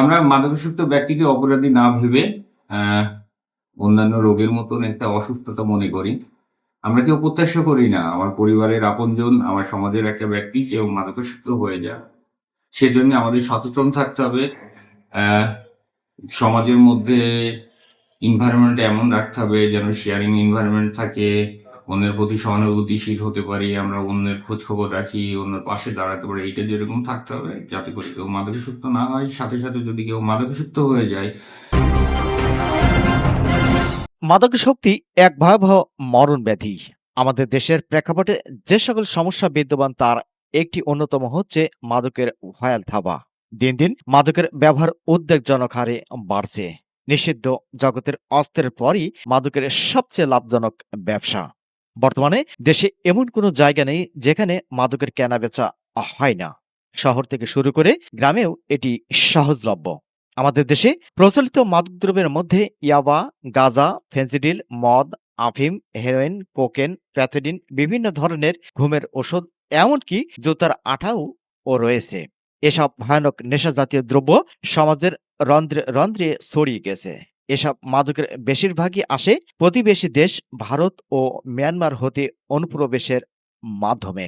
আমরা মাদকাসক্ত ব্যক্তিকে অপরাধী না ভেবে অন্যান্য রোগের মতন একটা অসুস্থতা মনে করি। আমরা কেউ প্রত্যাশা করি না। আমার পরিবারের আপনজন, আমার সমাজের একটা ব্যক্তি, কেউ মাদকাসক্ত হয়ে যায়। সেজন্য আমাদের সচেতন থাকতে হবে। সমাজের মধ্যে এনভায়রনমেন্ট এমন রাখতে হবে যেন শেয়ারিং এনভায়রনমেন্ট থাকে। অন্যের প্রতি সহানুভূতিশীল হতে পারি, আমরা অন্যের খোঁজ খবর রাখি, অন্যের পাশে দাঁড়াতে পারি এটা যেরকম থাকতে হবে, যাতে করে কেউ মাদকাসক্ত না হয়, সাথে সাথে যদি কেউ মাদকাসক্ত হয়ে যায়। মাদকাসক্তি এক ভয়াবহ মরণ ব্যাধি। আমাদের দেশের প্রেক্ষাপটে যে সকল সমস্যা বিদ্যমান, তার একটি অন্যতম হচ্ছে মাদকের ভয়াল থাবা দিন দিন মাদকের ব্যবহার উদ্বেগজনক হারে বাড়ছে। নিষিদ্ধ জগতের অস্ত্রের পরই মাদকের সবচেয়ে লাভজনক ব্যবসা। বর্তমানে দেশে এমন কোনো জায়গা নেই যেখানে মাদকের কেনা বেচা হয় না। শহর থেকে শুরু করে গ্রামেও এটি সহজলভ্য। আমাদের দেশে প্রচলিত মাদকদ্রব্যের মধ্যে ইয়াবা, গাজা, ফেন্সিডিল, মদ, আফিম, হেরোইন, কোকেন, প্যাথোডিন বিভিন্ন ধরনের ঘুমের ওষুধ, এমনকি জুতার আঠাও ও রয়েছে। এসব ভয়ানক নেশা জাতীয় দ্রব্য সমাজের রন্ধ্রে রন্ধ্রে ছড়িয়ে গেছে। এসব মাদকের বেশিরভাগই আসে প্রতিবেশী দেশ ভারত ও মিয়ানমার হতে অনুপ্রবেশের মাধ্যমে।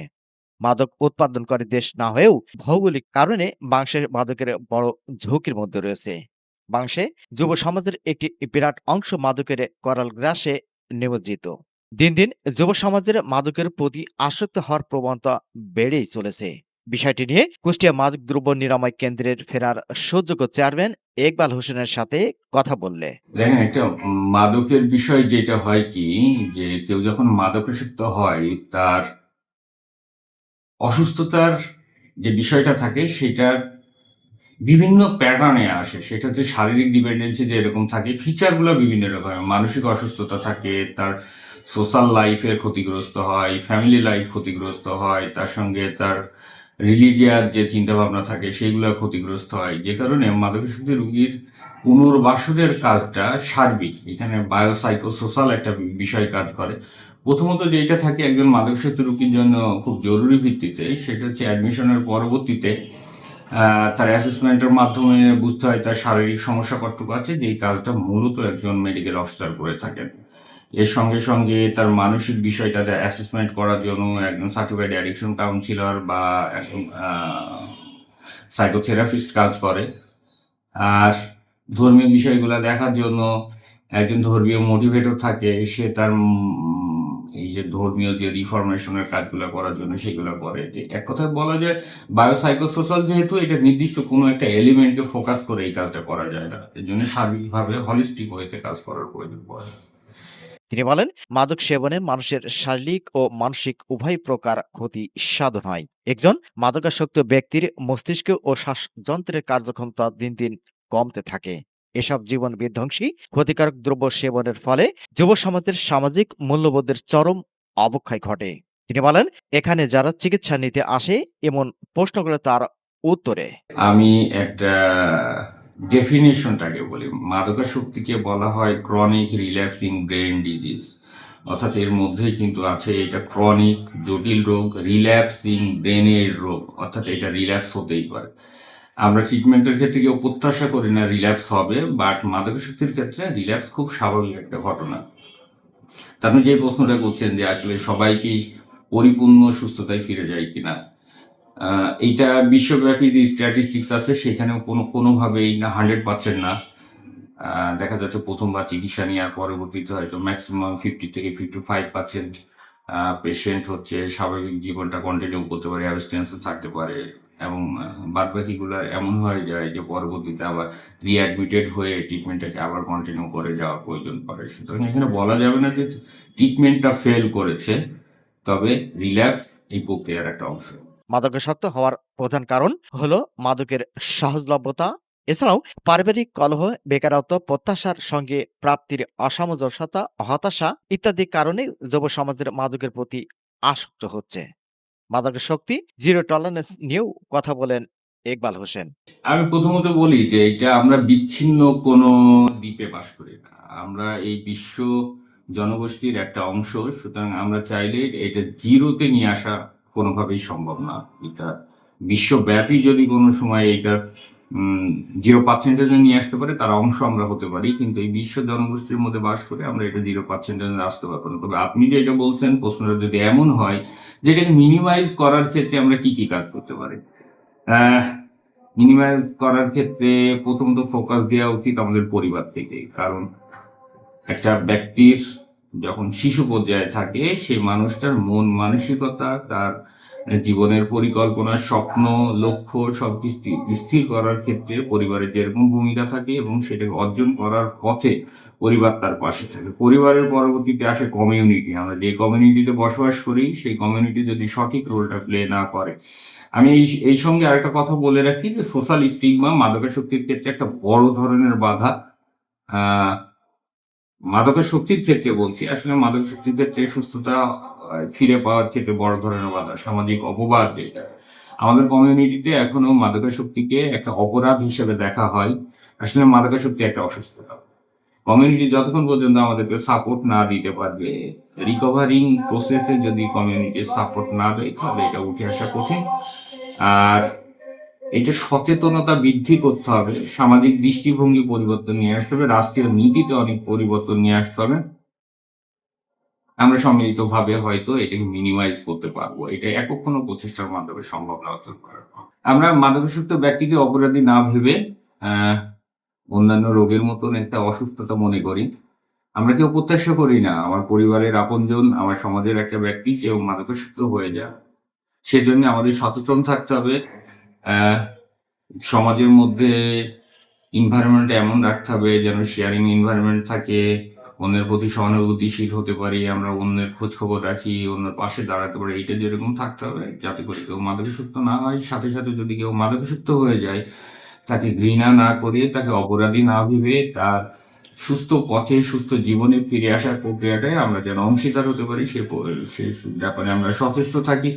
মাদক উৎপাদনকারী দেশ না হয়েও ভৌগোলিক কারণে বাংলাদেশের মাদকের বড় ঝুঁকির মধ্যে রয়েছে। বাংলাদেশে যুব সমাজের একটি বিরাট অংশ মাদকের করাল গ্রাসে নিমজ্জিত। দিন দিন যুব সমাজের মাদকের প্রতি আসক্ত হওয়ার প্রবণতা বেড়েই চলেছে। বিষয়টি নিয়ে কুষ্টিয়া মাদক দ্রব্য নিরাময় কেন্দ্রের ফেরার সুযোগ্য চেয়ারম্যান একবাল হোসেনের সাথে কথা বললে। দেখেন, একটা মাদকের বিষয় যেটা হয় কি, যে কেউ যখন মাদকাসক্ত হয়, তার অসুস্থতার যে বিষয়টা থাকে, সেটার বিভিন্ন প্যাটার্নে আসে। সেটা হচ্ছে শারীরিক ডিপেন্ডেন্সি যে এরকম থাকে ফিচারগুলো বিভিন্ন রকমের মানসিক অসুস্থতা থাকে, তার সোশ্যাল লাইফের ক্ষতিগ্রস্ত হয় ফ্যামিলি লাইফ ক্ষতিগ্রস্ত হয়, তার সঙ্গে তার রিলিজিয়াস যে চিন্তাভাবনা থাকে সেগুলো ক্ষতিগ্রস্ত হয়। যে কারণে মাদকাসক্তি রুগীর পুনর্বাসনের কাজটা সার্বিক। এখানে বায়োসাইকো সোশ্যাল একটা বিষয় কাজ করে। প্রথমত যেটা থাকে একজন মাদকাসক্ত রুগীর জন্য খুব জরুরি ভিত্তিতে, সেটা হচ্ছে অ্যাডমিশনের পরবর্তীতে তার অ্যাসেসমেন্টের মাধ্যমে বুঝতে হয় তার শারীরিক সমস্যা কতটুকু আছে, যে এই কাজটা মূলত একজন মেডিকেল অফিসার করে থাকেন। এর সঙ্গে সঙ্গে তার মানসিক বিষয়টা অ্যাসেসমেন্ট করার জন্য একজন সার্টিফাইড অ্যাডিকশন কাউন্সিলর বা একজন সাইকোথেরাপিস্ট কাজ করে। আর ধর্মীয় বিষয়গুলো দেখার জন্য একজন ধর্মীয় মোটিভেটর থাকে, সে তার এই যে ধর্মীয় যে রিফরমেশনের কাজগুলো করার জন্য সেগুলো করে। যে এক কথায় বলা যায় বায়োসাইকোসোশ্যাল যেহেতু এটা নির্দিষ্ট কোনো একটা এলিমেন্টকে ফোকাস করে এই কাজটা করা যায় না। এর জন্য সার্বিকভাবে হলিস্টিক ওয়েতে কাজ করার প্রয়োজন পড়ে। তিনি বলেন, মাদক সেবনে মানুষের শারীরিক ও মানসিক উভয় প্রকার ক্ষতি সাধন হয়। একজন মাদকাসক্ত ব্যক্তির মস্তিষ্ক ও শ্বাসযন্ত্রের কার্যক্ষমতা দিন দিন কমতে থাকে। এসব জীবন বিধ্বংসী, ক্ষতিকারক দ্রব্য সেবনের ফলে যুব সমাজের সামাজিক মূল্যবোধের চরম অবক্ষয় ঘটে। তিনি বলেন, এখানে যারা চিকিৎসা নিতে আসে, এমন প্রশ্ন করে তার উত্তরে। আমি একটা ডেফিনেশনটাকে বলি। মাদকাসক্তিকে বলা হয় ক্রনিক রিল্যাক্সিং ব্রেন ডিজিজ অর্থাৎ এর মধ্যেই কিন্তু আছে এটা ক্রনিক জটিল রোগ রিল্যাক্সিং ব্রেনের রোগ। অর্থাৎ এটা রিল্যাক্স হতেই পারে। আমরা ট্রিটমেন্টের ক্ষেত্রে কেউ প্রত্যাশা করি না রিল্যাক্স হবে বাট মাদকাসক্তির ক্ষেত্রে রিল্যাক্স খুব স্বাভাবিক একটা ঘটনা। আপনি যে প্রশ্নটা করছেন যে আসলে সবাইকেই পরিপূর্ণ সুস্থতায় ফিরে যায় কিনা এইটা বিশ্বব্যাপী যে স্ট্যাটিস্টিক্স আছে সেখানে কোনো, কোনোভাবেই না হান্ড্রেড পার্সেন্ট না। দেখা যাচ্ছে প্রথমবার চিকিৎসা নেওয়ার পরবর্তীতে হয়তো ম্যাক্সিমাম ফিফটি থেকে ফিফটি ফাইভ পার্সেন্ট পেশেন্ট হচ্ছে, স্বাভাবিক জীবনটা কন্টিনিউ করতে পারে অ্যাবস্টেন্সে থাকতে পারে এবং বাদ বাকিগুলো এমন হয়ে যায় যে পরবর্তীতে আবার রিঅ্যাডমিটেড হয়ে ট্রিটমেন্টটাকে আবার কন্টিনিউ করে যাওয়া প্রয়োজন পড়ে। সুতরাং এখানে বলা যাবে না যে ট্রিটমেন্টটা ফেল করেছে, তবে রিল্যাক্স এই প্রক্রিয়ার একটা অংশ। মাদকাসক্ত হওয়ার প্রধান কারণ হলো মাদকের সহজলভ্যতা। এছাড়াও পারিবারিক কলহ, বেকারত্ব, প্রত্যাশার সঙ্গে প্রাপ্তির অসামঞ্জস্যতা, হতাশা ইত্যাদি কারণে যুব সমাজের মাদকের প্রতি আসক্ত হচ্ছে। মাদকের শক্তি জিরো টলারেন্স নিয়েও কথা বলেন ইকবাল হোসেন। আমি প্রথমত বলি যে এটা আমরা বিচ্ছিন্ন কোনো দ্বীপে বাস করি না। আমরা এই বিশ্ব জনগোষ্ঠীর একটা অংশ, সুতরাং আমরা চাইলে এটা জিরোতে নিয়ে আসা কোনোভাবেই সম্ভব না। এটা বিশ্বব্যাপী যদি কোনো সময় এটা জিরো পার্সেন্টেজে নিয়ে আসতে পারে, তার অংশ আমরা হতে পারি, কিন্তু এই বিশ্ব জনগোষ্ঠীর মধ্যে বাস করে আমরা এটা জিরো পার্সেন্টেজে আসতে পারব না। তবে আপনি যেটা বলছেন, প্রশ্নটা যদি এমন হয় যেটাকে মিনিমাইজ করার ক্ষেত্রে আমরা কি কি কাজ করতে পারি? মিনিমাইজ করার ক্ষেত্রে প্রথমত ফোকাস দেওয়া উচিত আমাদের পরিবার থেকে কারণ একটা ব্যক্তির যখন শিশু পর্যায়ে থাকে, সেই মানুষটার মন মানসিকতা, তার জীবনের পরিকল্পনা, স্বপ্ন, লক্ষ্য সব স্থির করার ক্ষেত্রে পরিবারের যেরকম ভূমিকা থাকে এবং সেটাকে অর্জন করার পথে পরিবার তার পাশে থাকে। পরিবারের পরবর্তীতে আসে কমিউনিটি আমরা যে কমিউনিটিতে বসবাস করি, সেই কমিউনিটি যদি সঠিক রোলটা প্লে না করে। আমি এই এই সঙ্গে আরেকটা কথা বলে রাখি যে সোশ্যাল স্টিগমা মাদকাসক্তির ক্ষেত্রে একটা বড় ধরনের বাধা আহ মাদকাসক্তির ক্ষেত্রে বলছি, আসলে মাদকাসক্তির ক্ষেত্রে সুস্থতা ফিরে পাওয়ার ক্ষেত্রে বড় ধরনের বাধা, সামাজিক অপবাদ যেটা আমাদের কমিউনিটিতে এখনও মাদকাসক্তিকে একটা অপরাধ হিসেবে দেখা হয়। আসলে মাদকাসক্তি একটা অসুস্থতা। কমিউনিটি যতক্ষণ পর্যন্ত আমাদেরকে সাপোর্ট না দিতে পারবে রিকভারিং প্রসেসে যদি কমিউনিটি সাপোর্ট না দেয়, তাহলে এটা উঠে আসা কঠিন। আর এটা সচেতনতা বৃদ্ধি করতে হবে, সামাজিক দৃষ্টিভঙ্গি পরিবর্তন নিয়ে আসতে হবে, রাষ্ট্রীয় নীতিতে অনেক পরিবর্তন নিয়ে আসতে হবে। আমরা সম্মিলিত ভাবে হয়তো এটাকে মিনিমাইজ করতে পারব। এটা একক কোনো প্রচেষ্টার মাধ্যমে সম্ভব না হতে পারে আমরা মাদকাসক্ত ব্যক্তিকে অপরাধী না ভেবে অন্যান্য রোগের মতন একটা অসুস্থতা মনে করি। আমরা কেউ প্রত্যাশা করি না। আমার পরিবারের আপনজন, আমার সমাজের একটা ব্যক্তি কেউ মাদকাসক্ত হয়ে যায়। সেজন্য আমাদের সচেতন থাকতে হবে। সমাজের মধ্যে এনভায়রনমেন্ট এমন রাখতে হবে যেন শেয়ারিং এনভায়রনমেন্ট থাকে, অন্যের প্রতি সহানুভূতিশীল হতে পারি, আমরা অন্যের খোঁজ খবর রাখি, অন্যের পাশে দাঁড়াতে পারি, এটা যেরকম থাকতে হবে, যাতে করে কেউ মাদকাসক্ত না হয়। সাথে সাথে যদি কেউ মাদকাসক্ত হয়ে যায়, তাকে ঘৃণা না করে তাকে অপরাধী না ভেবে, তার সুস্থ পথে, সুস্থ জীবনে ফিরে আসার প্রক্রিয়াটায় আমরা যেন অংশীদার হতে পারি, সে সে ব্যাপারে আমরা সচেষ্ট থাকি।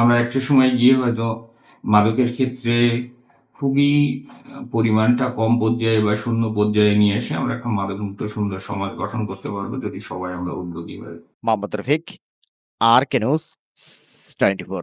আমরা একটা সময় গিয়ে হয়তো মাদকের ক্ষেত্রে খুবই পরিমাণটা কম পর্যায়ে বা শূন্য পর্যায়ে নিয়ে এসে আমরা একটা মাদক মুক্ত সুন্দর সমাজ গঠন করতে পারব যদি সবাই আমরা উদ্যোগী হই। Mohammad Rafiq, R K news twenty four.